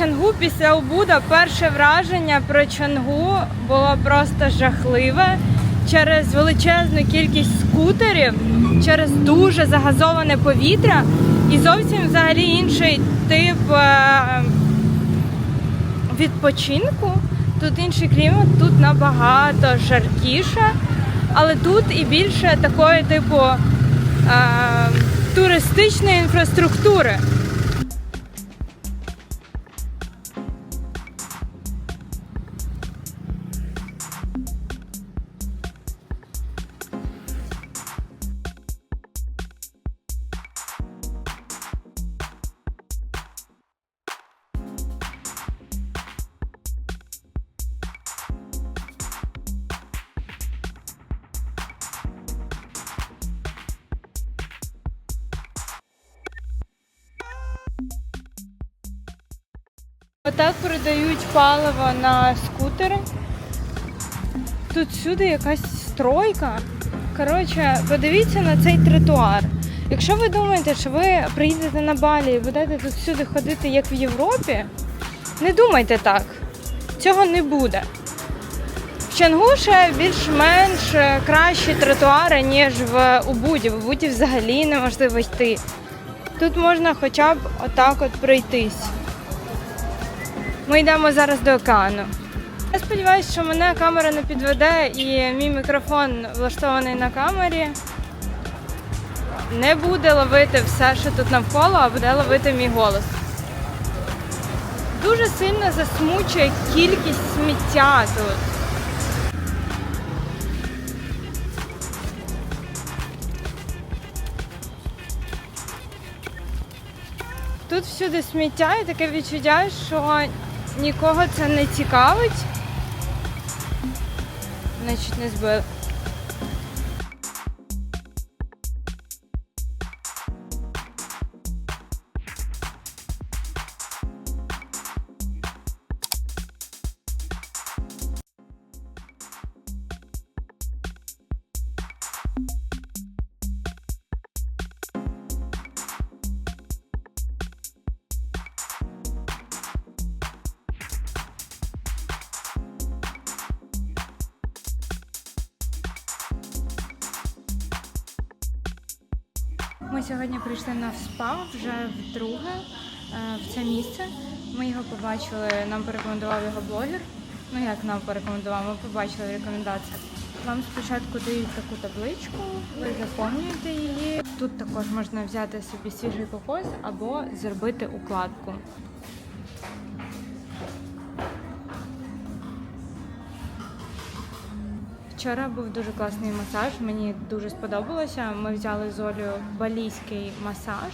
Чангу після Убуда. Перше враження про Чангу було просто жахливе через величезну кількість скутерів, через дуже загазоване повітря і зовсім взагалі інший тип е, відпочинку. Тут інший клімат, тут набагато жаркіше, але тут і більше такої типу е, туристичної інфраструктури. Отак продають паливо на скутери. Тут всюди якась стройка. Коротше, подивіться на цей тротуар. Якщо ви думаєте, що ви приїдете на Балі і будете тут всюди ходити, як в Європі, не думайте так. Цього не буде. В Чангу більш-менш кращі тротуари, ніж в Убуді. В Убуді взагалі неможливо йти. Тут можна хоча б отак от пройтись. Ми йдемо зараз до океану. Я сподіваюся, що мене камера не підведе і мій мікрофон влаштований на камері. Не буде ловити все, що тут навколо, а буде ловити мій голос. Дуже сильно засмучує кількість сміття тут. Тут всюди сміття і таке відчуття, що нікого це не цікавить. Значить, не збили. Ми сьогодні прийшли на спа вже вдруге е, в це місце. Ми його побачили, нам порекомендував його блогер. Ну як нам порекомендував, ми побачили рекомендацію. Вам спочатку дають таку табличку, ви заповнюєте її. Тут також можна взяти собі свіжий кокос або зробити укладку. Вчора був дуже класний масаж, мені дуже сподобалося. Ми взяли з Олею балійський масаж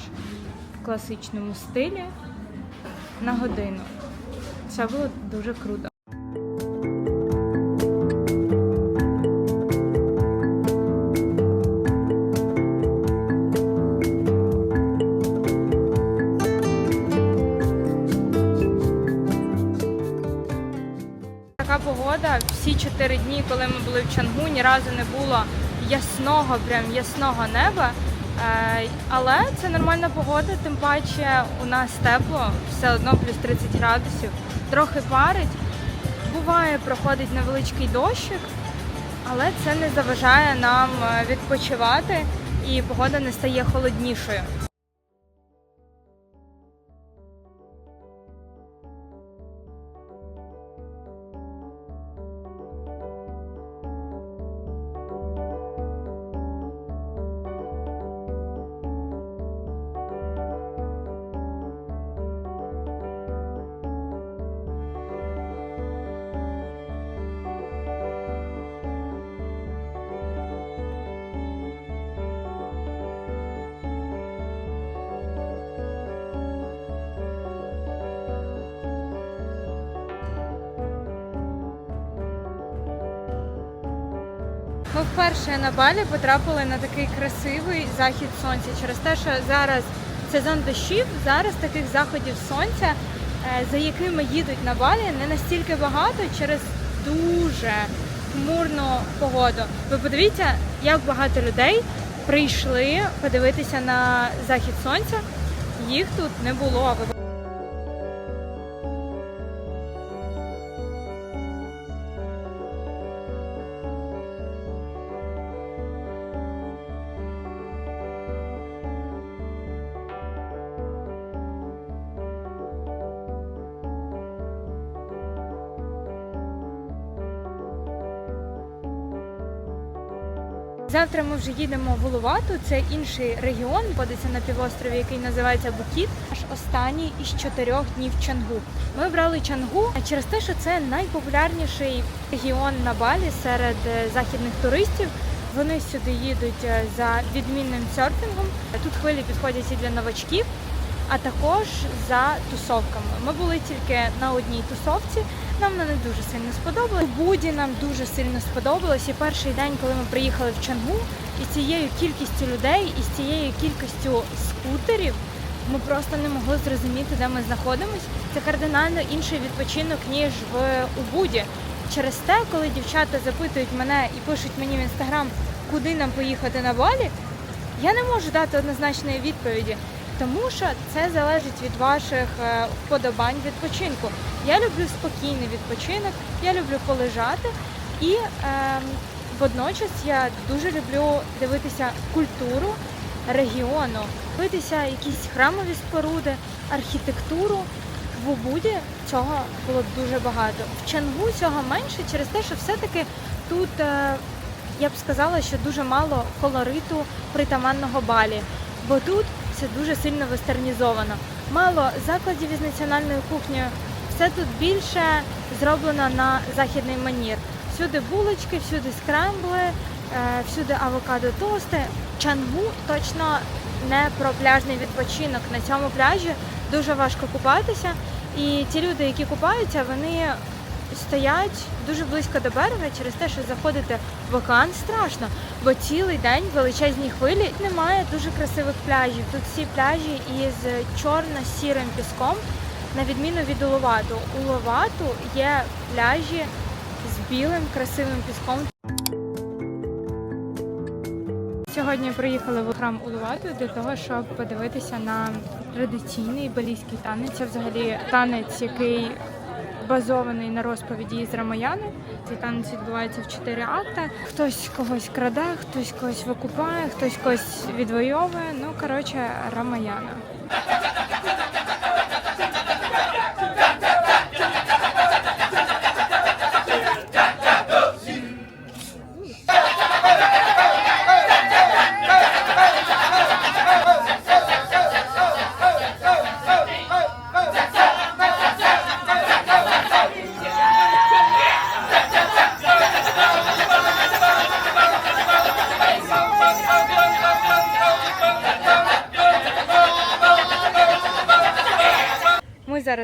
в класичному стилі на годину. Це було дуже круто. Погода всі чотири дні, коли ми були в Чангу, ні разу не було ясного, прям ясного неба. Е, Але це нормальна погода, тим паче у нас тепло, все одно плюс 30 градусів, трохи парить. Буває, проходить невеличкий дощик, але це не заважає нам е, відпочивати і погода не стає холоднішою. Вперше на Балі потрапили на такий красивий захід сонця через те, що зараз сезон дощів, зараз таких заходів сонця, е, за якими їдуть на Балі, не настільки багато через дуже хмурну погоду. Ви подивіться, як багато людей прийшли подивитися на захід сонця. Їх тут не було. Завтра ми вже їдемо в Улувату. Це інший регіон, знаходиться на півострові, який називається Букіт. Наш останній із чотирьох днів Чангу. Ми обрали Чангу через те, що це найпопулярніший регіон на Балі серед е, західних туристів. Вони сюди їдуть е, за відмінним серфінгом. Тут хвилі підходять і для новачків, а також за тусовками. Ми були тільки на одній тусовці. Нам вона не дуже сильно сподобалась. У Буді нам дуже сильно сподобалось. І перший день, коли ми приїхали в Чангу, і цією кількістю людей, і з цією кількістю скутерів, ми просто не могли зрозуміти, де ми знаходимось. Це кардинально інший відпочинок, ніж в Убуді. Через те, коли дівчата запитують мене і пишуть мені в інстаграм, куди нам поїхати на Балі, я не можу дати однозначної відповіді, тому що це залежить від ваших е, вподобань відпочинку. Я люблю спокійний відпочинок, я люблю полежати і ем, водночас я дуже люблю дивитися культуру регіону, дивитися якісь храмові споруди, архітектуру. В Убуді цього було дуже багато. В Чангу цього менше через те, що все-таки тут е, я б сказала, що дуже мало колориту притаманного балі, бо тут все дуже сильно вестернізовано. Мало закладів із національною кухнею. Все тут більше зроблено на західний манір. Всюди булочки, всюди скрембли, е, всюди авокадо тости. Чангу точно не про пляжний відпочинок. На цьому пляжі дуже важко купатися. І ті люди, які купаються, вони стоять дуже близько до берега через те, що заходити в океан страшно, бо цілий день величезні хвилі немає дуже красивих пляжів. Тут всі пляжі із чорно-сірим піском, на відміну від Уловату. У Уловату є пляжі з білим красивим піском. Сьогодні приїхали в храм Улувату для того, щоб подивитися на традиційний балійський танець. Це взагалі танець, який базований на розповіді із Рамаяни. Цей танець відбувається в чотири акти. Хтось когось краде, хтось когось викупає, хтось когось відвоює. Ну коротше, Рамаяна.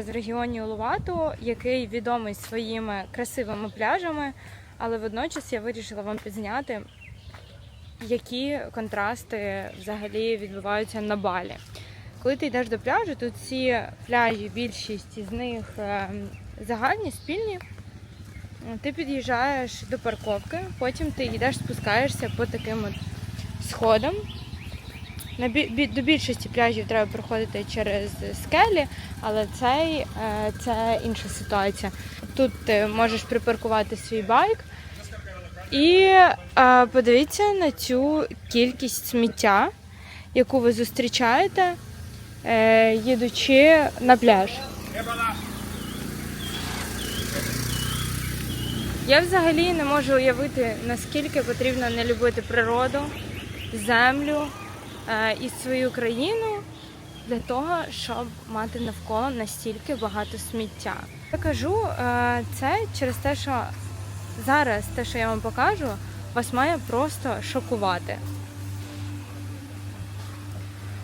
В регіоні Улувату, який відомий своїми красивими пляжами, але водночас я вирішила вам підзняти, які контрасти взагалі відбуваються на балі. Коли ти йдеш до пляжу, тут ці пляжі, більшість із них е, загальні, спільні. Ти під'їжджаєш до парковки, потім ти йдеш, спускаєшся по таким от сходам. До більшості пляжів треба проходити через скелі, але цей е, це інша ситуація. Тут ти можеш припаркувати свій байк і е, подивіться на цю кількість сміття, яку ви зустрічаєте, е, їдучи на пляж. Я взагалі не можу уявити, наскільки потрібно не любити природу, землю е, і свою країну для того, щоб мати навколо настільки багато сміття. Я кажу е, це через те, що зараз те, що я вам покажу, вас має просто шокувати.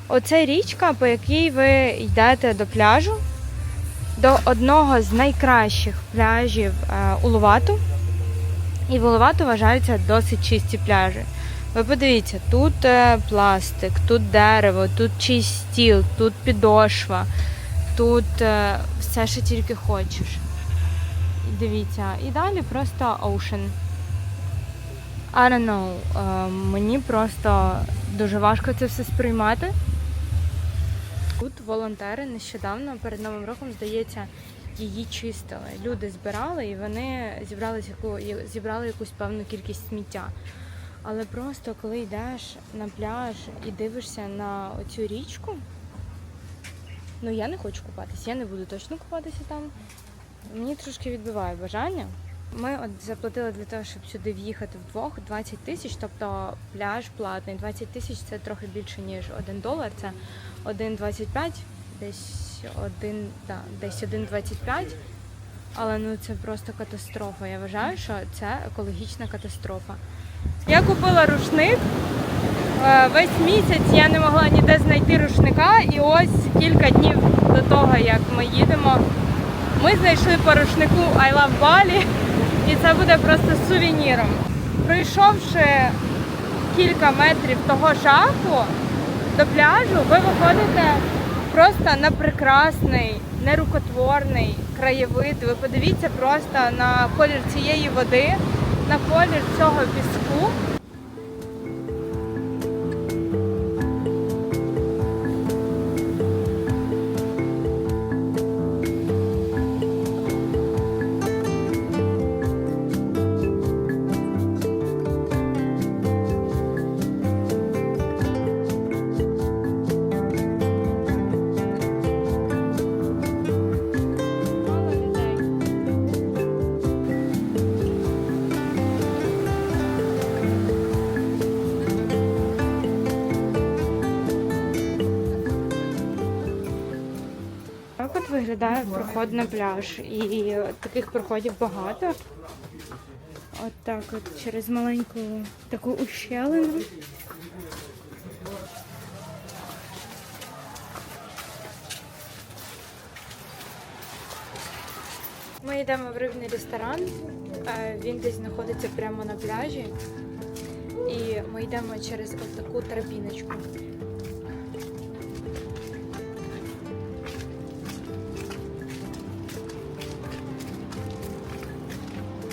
Оце річка, по якій ви йдете до пляжу, до одного з найкращих пляжів е, Улувату. І в Улувату вважаються досить чисті пляжі. Ви подивіться, тут е, пластик, тут дерево, тут чийсь стіл, тут підошва, тут е, все, що тільки хочеш. Дивіться, і далі просто ocean. I don't know, е, мені просто дуже важко це все сприймати. Тут волонтери нещодавно перед Новим роком, здається, її чистили. Люди збирали і вони зібрали якусь певну кількість сміття. Але просто коли йдеш на пляж і дивишся на оцю річку, ну я не хочу купатися, я не буду точно купатися там. Мені трошки відбиває бажання. Ми от заплатили для того, щоб сюди в'їхати вдвох 20 тисяч, тобто пляж платний. 20 тисяч це трохи більше, ніж 1 долар. Це 1,25, десь 1, да, десь 1,25. Але ну це просто катастрофа. Я вважаю, що це екологічна катастрофа. Я купила рушник. Е, Весь місяць я не могла ніде знайти рушника, і ось кілька днів до того, як ми їдемо, ми знайшли по рушнику I Love Bali, і це буде просто сувеніром. Пройшовши кілька метрів того шафу до пляжу, ви виходите просто на прекрасний, нерукотворний краєвид. Ви подивіться просто на колір цієї води, на колір цього піску. Проход на пляж. І таких проходів багато. От так от через маленьку таку ущелину. Ми йдемо в рибний ресторан. е, Він десь знаходиться прямо на пляжі. І ми йдемо через таку тропіночку.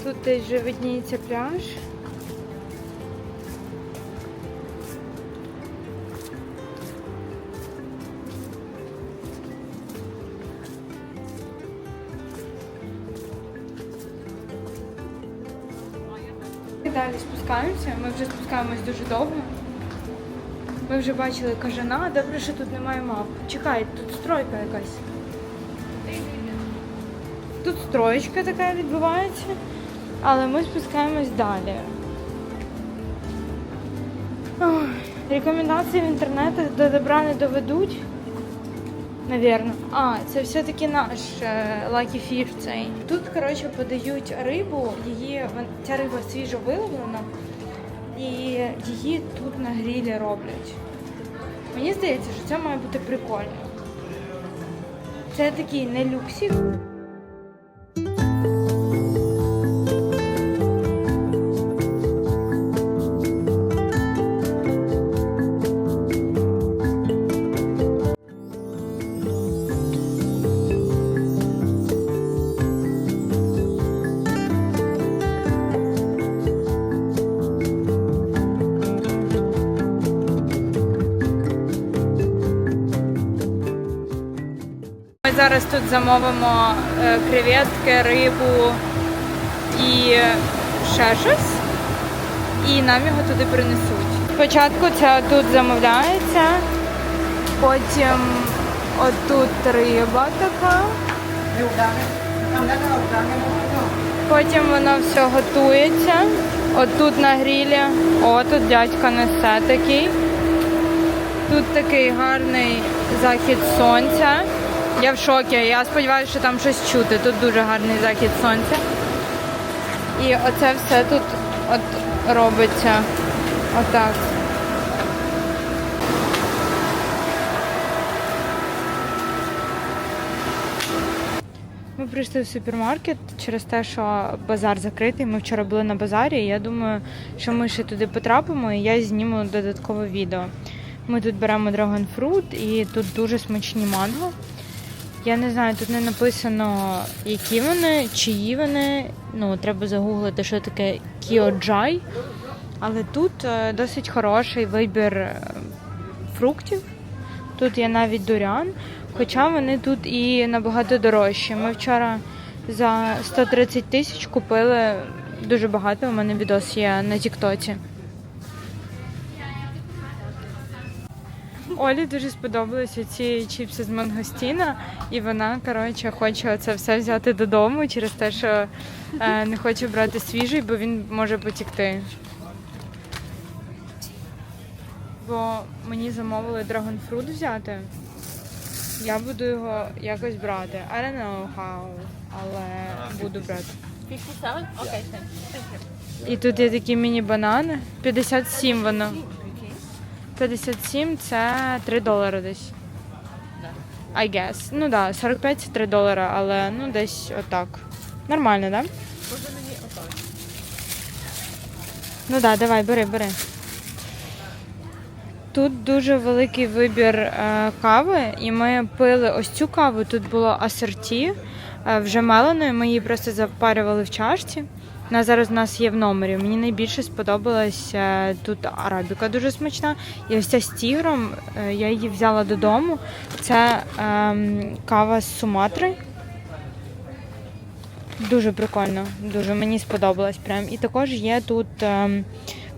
Тут десь вже видніється пляж. Далі спускаємося. Ми вже спускаємось дуже довго. Ми вже бачили кажана. Добре, що тут немає мап. Чекай, тут стройка якась. Тут строєчка така відбувається, але ми спускаємось далі. Рекомендації в інтернетах до добра не доведуть. Навірно. А, це все-таки наш е, Lucky Fish цей. Тут, коротше, подають рибу, її, ця риба свіжо виловлена, і її тут на грілі роблять. Мені здається, що це має бути прикольно. Це такий не люксик. Замовимо е, креветки, рибу і ще щось. І нам його туди принесуть. Спочатку це тут замовляється, потім отут риба така. Потім воно все готується. Отут на грілі. О, тут дядько несе такий. Тут такий гарний захід сонця. Я в шокі. Я сподіваюся, що там щось чути. Тут дуже гарний захід сонця. І оце все тут от робиться отак. Ми прийшли в супермаркет через те, що базар закритий. Ми вчора були на базарі. і Я думаю, що ми ще туди потрапимо, і я зніму додаткове відео. Ми тут беремо Dragon Fruit і тут дуже смачні манго. Я не знаю, тут не написано, які вони, чиї вони. Ну, треба загуглити, що таке кіоджай. Але тут е, досить хороший вибір е, фруктів. Тут є навіть дурян, хоча вони тут і набагато дорожчі. Ми вчора за 130 тисяч купили дуже багато. У мене відос є на Тіктоці. Олі дуже сподобалися ці чіпси з мангостіна, і вона, коротше, хоче це все взяти додому через те, що е, не хоче брати свіжий, бо він може потікти. Бо мені замовили драгонфрут взяти. Я буду його якось брати. I don't know how, але буду брати. 57? Okay. І тут є такі міні-банани. 57 воно. 57 це 3 долари десь. I guess. Ну да, 45 це 3 долари, але ну десь отак. Нормально? Да? Може мені отак? Ну да, давай, бери, бери. Тут дуже великий вибір е, кави, і ми пили ось цю каву. Тут було асорті е, вже меленою. Ми її просто запарювали в чашці. Вона зараз у нас є в номері. Мені найбільше сподобалась е, тут арабіка дуже смачна. І ось ця з тігром е, я її взяла додому. Це ем, кава з Суматри. Дуже прикольно, дуже мені сподобалось прям. І також є тут ем,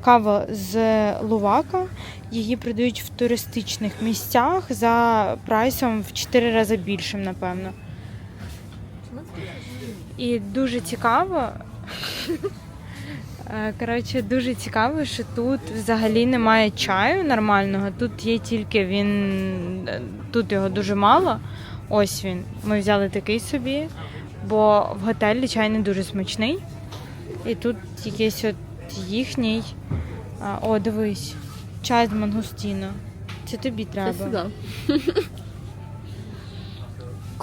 кава з Лувака. Її продають в туристичних місцях за прайсом в 4 рази більшим, напевно. І дуже цікаво. Е, Коротше, дуже цікаво, що тут взагалі немає чаю нормального. Тут є тільки він, е, тут його дуже мало. Ось він. Ми взяли такий собі, бо в готелі чай не дуже смачний. І тут якийсь от їхній. А, О, дивись, чай з мангустіно. Це тобі Це треба. сюди.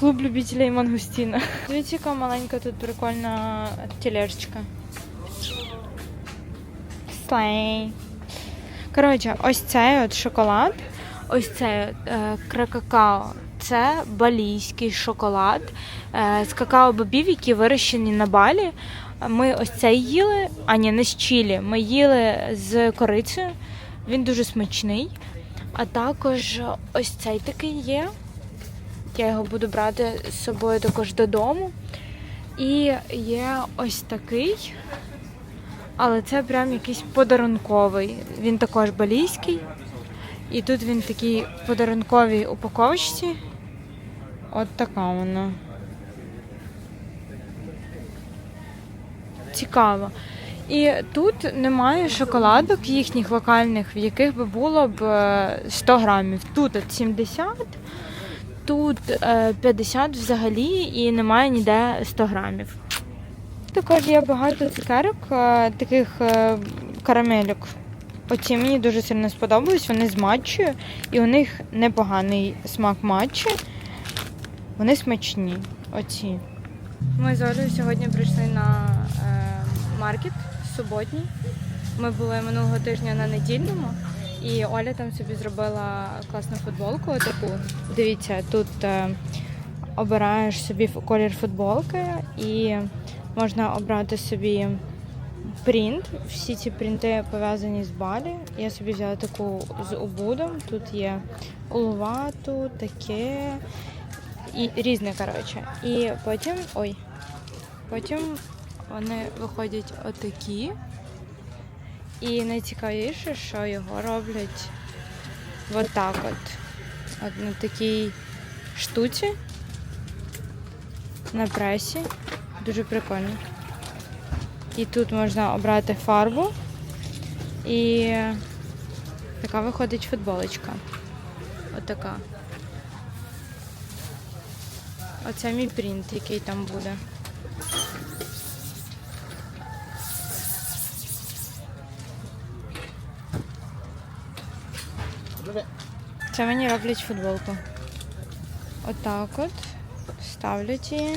Клуб любителей мангустіна. Дивіться, яка маленька тут прикольна тележечка. Слей. Коротше, ось цей от шоколад, ось цей е, кракакао. Це балійський шоколад е, з какао-бобів, які вирощені на балі. Ми ось цей їли, а ні, не з чілі. Ми їли з корицею. Він дуже смачний. А також ось цей такий є. Я його буду брати з собою також додому. І є ось такий, але це прям якийсь подарунковий. Він також балійський. І тут він такий в подарунковій упаковочці. От така вона. Цікаво. І тут немає шоколадок їхніх локальних, в яких би було б е, 100 грамів. Тут от 70, тут е, 50 взагалі і немає ніде 100 грамів. Також є багато цукерок, е, таких е, карамельок. Оці мені дуже сильно сподобались, вони з матчею, і у них непоганий смак матчі. Вони смачні. Оці. Ми з Олею сьогодні прийшли на е, маркет суботній. Ми були минулого тижня на недільному, і Оля там собі зробила класну футболку. Таку. Дивіться, тут е, обираєш собі колір футболки і можна обрати собі принт. Всі ці принти пов'язані з балі. Я собі взяла таку з обудом. Тут є улувату, таке і різне, коротше. І потім. Ой. Потім вони виходять отакі. І найцікавіше, що його роблять отак от. От на такій штуці на пресі. Дуже прикольно. І тут можна обрати фарбу. І така виходить футболочка. Отака. Оце мій принт, який там буде. Це мені роблять футболку. Отак от. Ставлять її.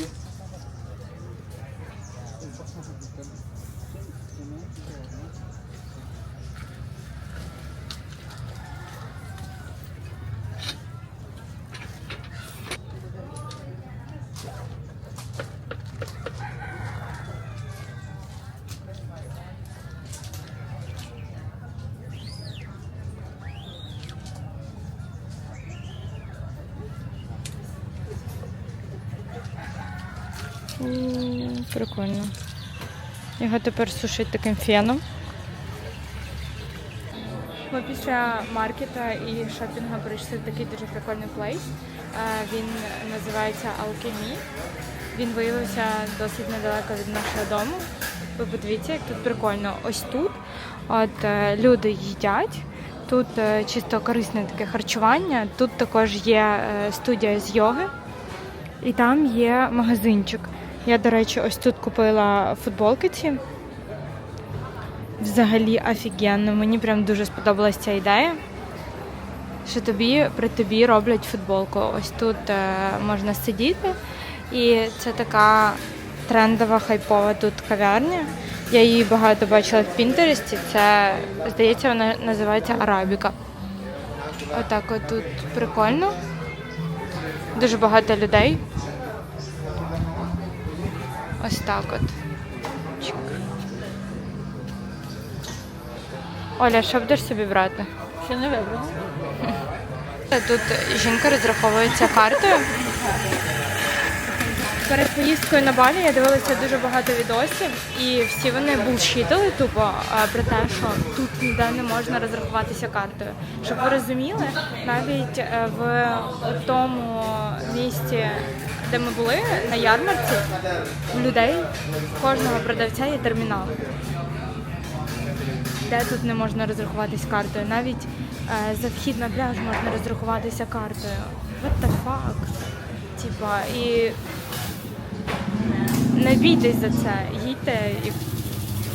М, Прикольно. Його тепер сушить таким феном. Ми після маркета і шопінгу прийшли в такий дуже прикольний плейс. Е, Він називається Alchemy. Він виявився досить недалеко від нашого дому. Ви подивіться, як тут прикольно. Ось тут от е, люди їдять. Тут е, чисто корисне таке харчування. Тут також є студія з йоги, і там є магазинчик. Я, до речі, ось тут купила футболки ці. Взагалі офігенно. Мені прям дуже сподобалася ця ідея. Що тобі при тобі роблять футболку. Ось тут е, можна сидіти, і це така трендова, хайпова тут кав'ярня. Я її багато бачила в Пінтересті. Це, здається, вона називається Арабіка. Отак от тут прикольно. Дуже багато людей. Ось так от. Чик. Оля, що будеш собі брати? Ще не вибрала. Тут жінка розраховується картою. Перед поїздкою на Балі я дивилася дуже багато відосів, і всі вони булшітили тупо а, про те, що тут ніде не можна розрахуватися картою. Щоб ви розуміли, навіть е, в тому місці, де ми були, на ярмарці, у людей кожного продавця є термінал де тут не можна розрахуватись картою. Навіть е, за вхід на пляж можна розрахуватися картою. What the fuck? Типа, і не бійтесь за це. Їдьте і,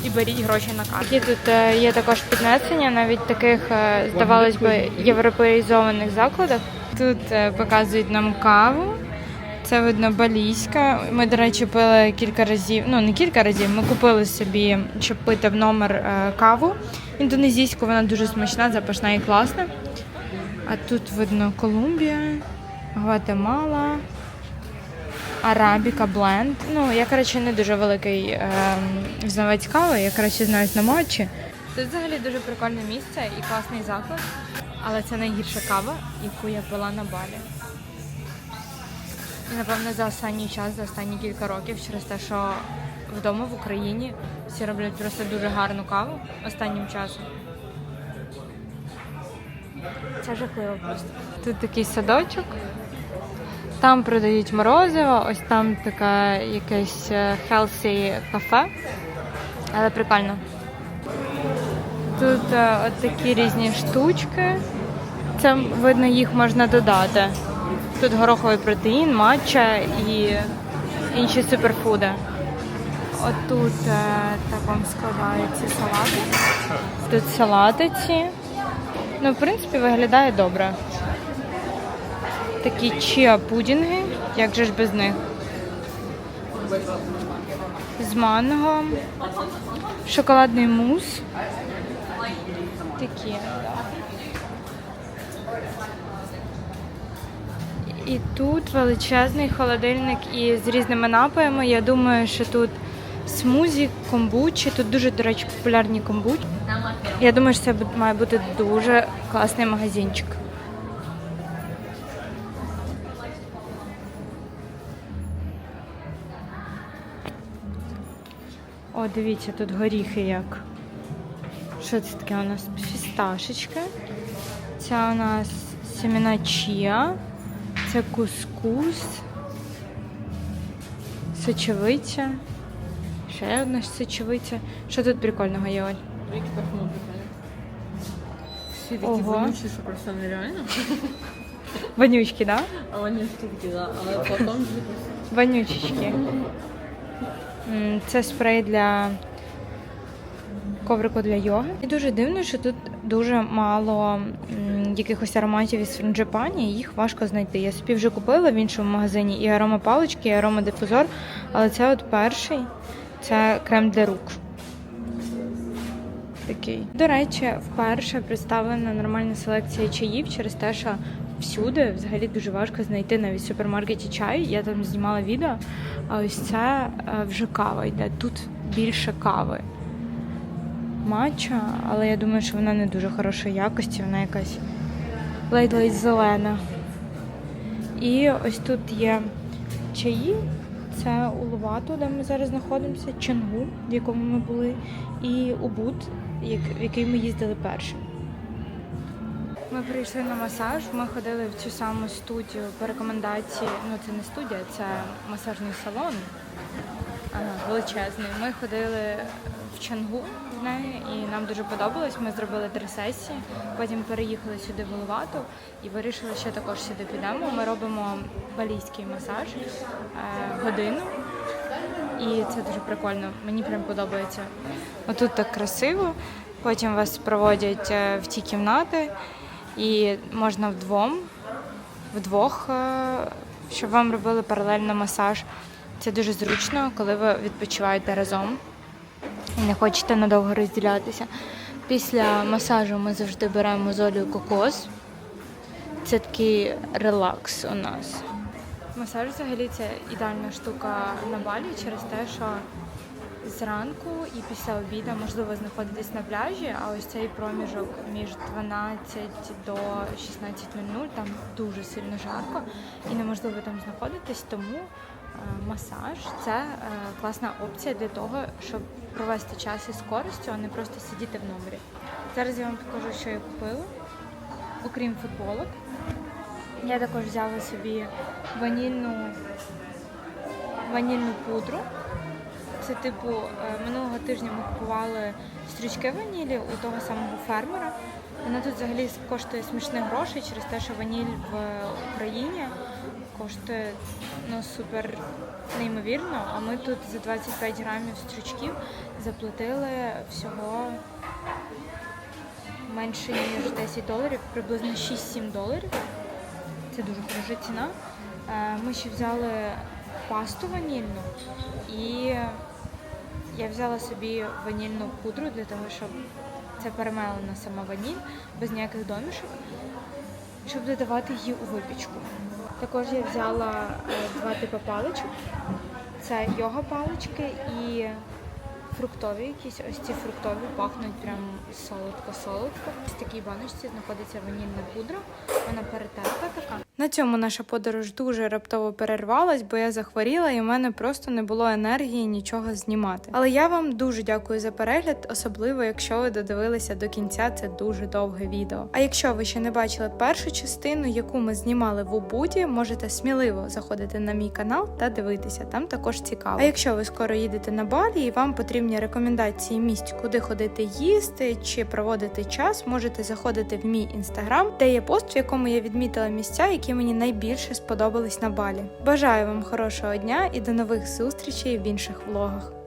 і беріть гроші на карту. Які тут е, є також піднесення, навіть таких, е, здавалось би, європеїзованих закладах. Тут е, показують нам каву. Це видно балійська. Ми, до речі, пили кілька разів. Ну не кілька разів. Ми купили собі, щоб пити в номер е, каву індонезійську. Вона дуже смачна, запашна і класна. А тут видно Колумбія, Гватемала, Арабіка, Бленд. Ну, я, коротше, не дуже великий е, знавець кави, я краще знаюсь на матчі. Тут взагалі дуже прикольне місце і класний заклад, але це найгірша кава, яку я пила на балі. Напевно, за останній час, за останні кілька років, через те, що вдома в Україні всі роблять просто дуже гарну каву останнім часом. Це жахливо просто. Тут такий садочок. Там продають морозиво, ось там таке якесь е, healthy кафе. Але прикольно. Тут е, от такі різні штучки. Це видно, їх можна додати. Тут гороховий протеїн, матча і інші суперфуди. От тут е, так вам складаються салати. Тут салати ці. Ну, в принципі, виглядає добре. Такі чіа пудінги, як же ж без них. З манго. Шоколадний мус. Такі. І тут величезний холодильник із різними напоями. Я думаю, що тут смузі, комбучі. Тут дуже, до речі, популярні комбучі. Я думаю, що це має бути дуже класний магазинчик. О, дивіться, тут горіхи як. Що це таке у нас? Фісташечки. Це у нас семена чіа. Це кускус. Сочевиця. Ще одна сочевиця. Що тут прикольного є, Оль? Які парфуми прикольні. Всі такі Ого. вонючі, що просто нереально. Вонючки, да? А вони такі, да. Але потім вже Вонючечки. М, Це спрей для коврику для йоги. І дуже дивно, що тут дуже мало м, якихось ароматів із франджипані, їх важко знайти. Я собі вже купила в іншому магазині і аромапалички, і аромадифузор, але це от перший це крем для рук. Такий. До речі, вперше представлена нормальна селекція чаїв через те, що всюди взагалі дуже важко знайти навіть в супермаркеті чай. Я там знімала відео, а ось це е, вже кава йде. Тут більше кави. Матча, але я думаю, що вона не дуже хорошої якості, вона якась ледь-ледь зелена. І ось тут є чаї. Це Улувату, де ми зараз знаходимося, Ченгу, в якому ми були, і Убуд, в який ми їздили першим. Ми прийшли на масаж. Ми ходили в цю саму студію по рекомендації. Ну це не студія, це масажний салон величезний. Ми ходили Чангу і нам дуже подобалось. Ми зробили три сесії. Потім переїхали сюди в Лувату і вирішили, що також сюди підемо. Ми робимо балійський масаж е, годину. І це дуже прикольно. Мені прям подобається. Отут так красиво. Потім вас проводять е, в ті кімнати, і можна вдвом, вдвох, е, щоб вам робили паралельно масаж. Це дуже зручно, коли ви відпочиваєте разом не хочете надовго розділятися. Після масажу ми завжди беремо з кокос. Це такий релакс у нас. Масаж взагалі це ідеальна штука на балі через те, що зранку і після обіду можливо знаходитись на пляжі, а ось цей проміжок між 12 до 16.00 там дуже сильно жарко і неможливо там знаходитись, тому е, масаж це е, класна опція для того, щоб провести час із користю, а не просто сидіти в номері. Зараз я вам покажу, що я купила, окрім футболок. Я також взяла собі ванільну, ванільну пудру. Це типу е, минулого тижня ми купували стрічки ванілі у того самого фермера. Вона тут взагалі коштує смішних грошей через те, що ваніль в Україні коштує ну, супер неймовірно. А ми тут за 25 грамів стрічків заплатили всього менше ніж 10 доларів, приблизно 6-7 доларів. Це дуже хороша ціна. Е, Ми ще взяли пасту ванільну і я взяла собі ванільну пудру для того, щоб це перемелена сама ваніль, без ніяких домішок, щоб додавати її у випічку. Також я взяла е, два типи паличок. Це йога палички і фруктові якісь. Ось ці фруктові пахнуть прям солодко-солодко. В такій баночці знаходиться ванільна пудра. Вона перетерта така. На цьому наша подорож дуже раптово перервалась, бо я захворіла і в мене просто не було енергії нічого знімати. Але я вам дуже дякую за перегляд, особливо якщо ви додивилися до кінця це дуже довге відео. А якщо ви ще не бачили першу частину, яку ми знімали в Убуді, можете сміливо заходити на мій канал та дивитися. Там також цікаво. А якщо ви скоро їдете на Балі і вам потрібні рекомендації місць, куди ходити їсти чи проводити час, можете заходити в мій інстаграм, де є пост, в якому я відмітила місця, які мені найбільше сподобались на Балі. Бажаю вам хорошого дня і до нових зустрічей в інших влогах.